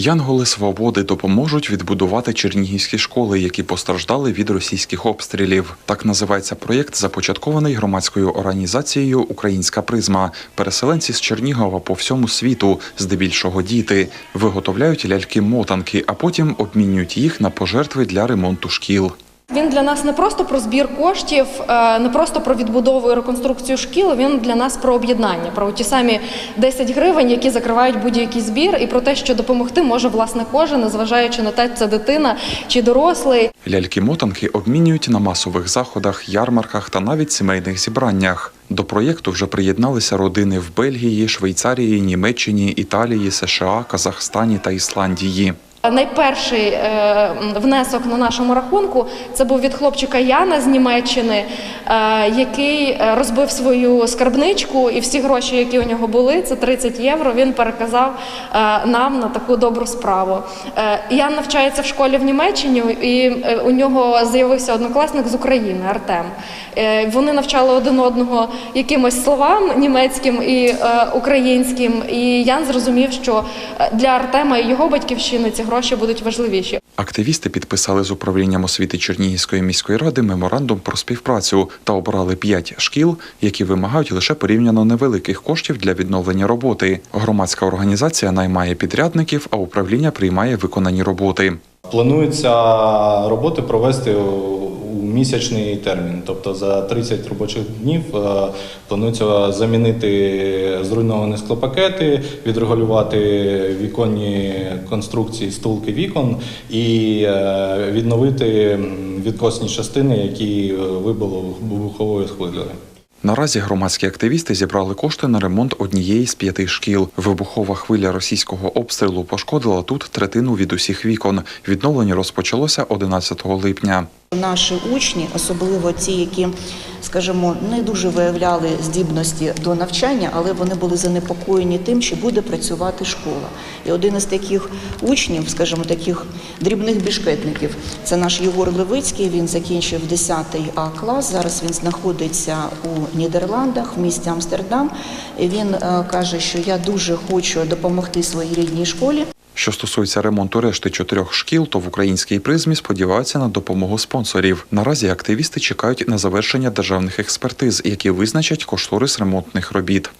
Янголи свободи допоможуть відбудувати чернігівські школи, які постраждали від російських обстрілів. Так називається проєкт, започаткований громадською організацією Українська призма. Переселенці з Чернігова по всьому світу, здебільшого діти, виготовляють ляльки-мотанки, а потім обмінюють їх на пожертви для ремонту шкіл. Він для нас не просто про збір коштів, е, не просто про відбудову і реконструкцію шкіл. Він для нас про об'єднання, про ті самі 10 гривень, які закривають будь-який збір, і про те, що допомогти може власне кожен, незважаючи на те, це дитина чи дорослий. Ляльки-мотанки обмінюють на масових заходах, ярмарках та навіть сімейних зібраннях. До проєкту вже приєдналися родини в Бельгії, Швейцарії, Німеччині, Італії, США, Казахстані та Ісландії. Найперший е, внесок на нашому рахунку це був від хлопчика Яна з Німеччини, е, який е, розбив свою скарбничку, і всі гроші, які у нього були, це 30 євро. Він переказав нам на таку добру справу. Ян навчається в школі в Німеччині, і у нього з'явився однокласник з України Артем. Вони навчали один одного якимось словам німецьким і українським. І Ян зрозумів, що для Артема і його батьківщини ці гроші будуть важливіші. Активісти підписали з управлінням освіти Чернігівської міської ради меморандум про співпрацю та обрали п'ять шкіл, які вимагають лише порівняно невеликих коштів для відновлення роботи. Громадська організація наймає підрядників, а управління приймає виконані роботи. Планується роботи провести місячний термін, тобто за 30 робочих днів е, планується замінити зруйновані склопакети, відрегулювати віконні конструкції стулки вікон і е, відновити відкосні частини, які е, вибило вибуховою хвилею. Наразі громадські активісти зібрали кошти на ремонт однієї з п'яти шкіл. Вибухова хвиля російського обстрілу пошкодила тут третину від усіх вікон. Відновлення розпочалося 11 липня. Наші учні, особливо ті, які, скажімо, не дуже виявляли здібності до навчання, але вони були занепокоєні тим, чи буде працювати школа. І один із таких учнів, скажімо, таких дрібних бішкетників, це наш Єгор Левицький. Він закінчив 10 А клас. Зараз він знаходиться у Нідерландах, в місті Амстердам. І він е, каже, що я дуже хочу допомогти своїй рідній школі. Що стосується ремонту решти чотирьох шкіл, то в українській призмі сподіваються на допомогу спонсорів. Наразі активісти чекають на завершення державних експертиз, які визначать кошторис ремонтних робіт.